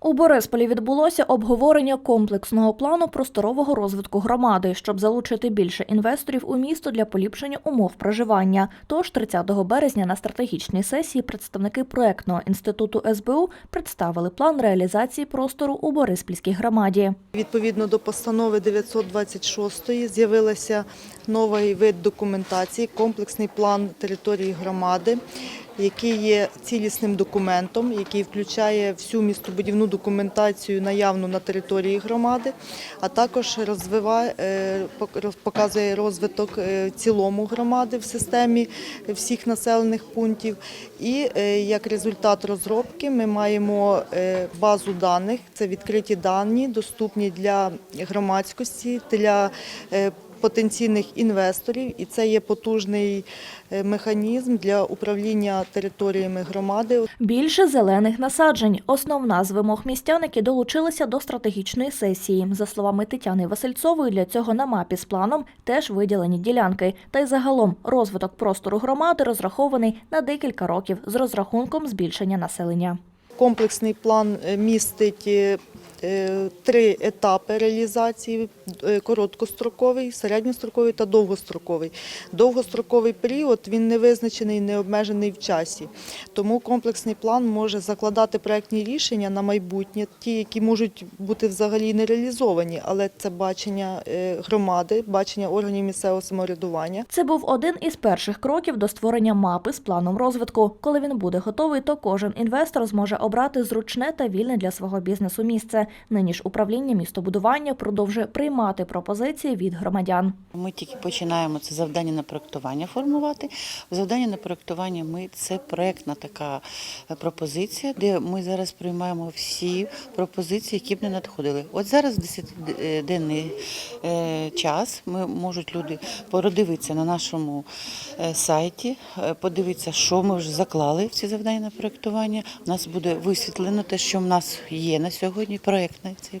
У Борисполі відбулося обговорення комплексного плану просторового розвитку громади, щоб залучити більше інвесторів у місто для поліпшення умов проживання. Тож 30 березня на стратегічній сесії представники проектного інституту СБУ представили план реалізації простору у Бориспільській громаді. Відповідно до постанови 926 з'явився новий вид документації, комплексний план території громади, який є цілісним документом, який включає всю містобудівну документацію наявну на території громади, а також розвиває, е, показує розвиток е, цілому громади в системі всіх населених пунктів. І е, як результат розробки ми маємо базу даних, це відкриті дані, доступні для громадськості, для потенційних інвесторів, і це є потужний е, механізм для управління територіями громади. Більше зелених насаджень основна з вимог містян, які долучилися до стратегічної сесії. За словами Тетяни Васильцової, для цього на мапі з планом теж виділені ділянки. Та й загалом розвиток простору громади розрахований на декілька років з розрахунком збільшення населення. Комплексний план е, містить е, три етапи реалізації: е, короткостроковий, середньостроковий та довгостроковий. Довгостроковий період він не визначений, не обмежений в часі. Тому комплексний план може закладати проектні рішення на майбутнє, ті, які можуть бути взагалі не реалізовані, але це бачення е, громади, бачення органів місцевого самоврядування. Це був один із перших кроків до створення мапи з планом розвитку. Коли він буде готовий, то кожен інвестор зможе обрати зручне та вільне для свого бізнесу місце. Нині ж управління містобудування продовжує приймати пропозиції від громадян. Ми тільки починаємо це завдання на проектування формувати. Завдання на проектування ми це проектна така е, пропозиція, де ми зараз приймаємо всі пропозиції, які б не надходили. От зараз 10-денний е, час. Ми можуть люди продивитися на нашому е, сайті, подивитися, що ми вже заклали в ці завдання на проектування. У нас буде висвітлено те, що в нас є на сьогодні, проектне цей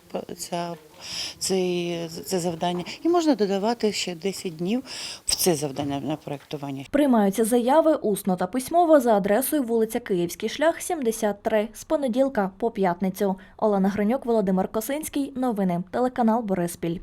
цей, це завдання. І можна додавати ще 10 днів в це завдання на проєктування. Приймаються заяви усно та письмово за адресою вулиця Київський шлях, 73, з понеділка по п'ятницю. Олена Гриньок, Володимир Косинський. Новини. Телеканал Бориспіль.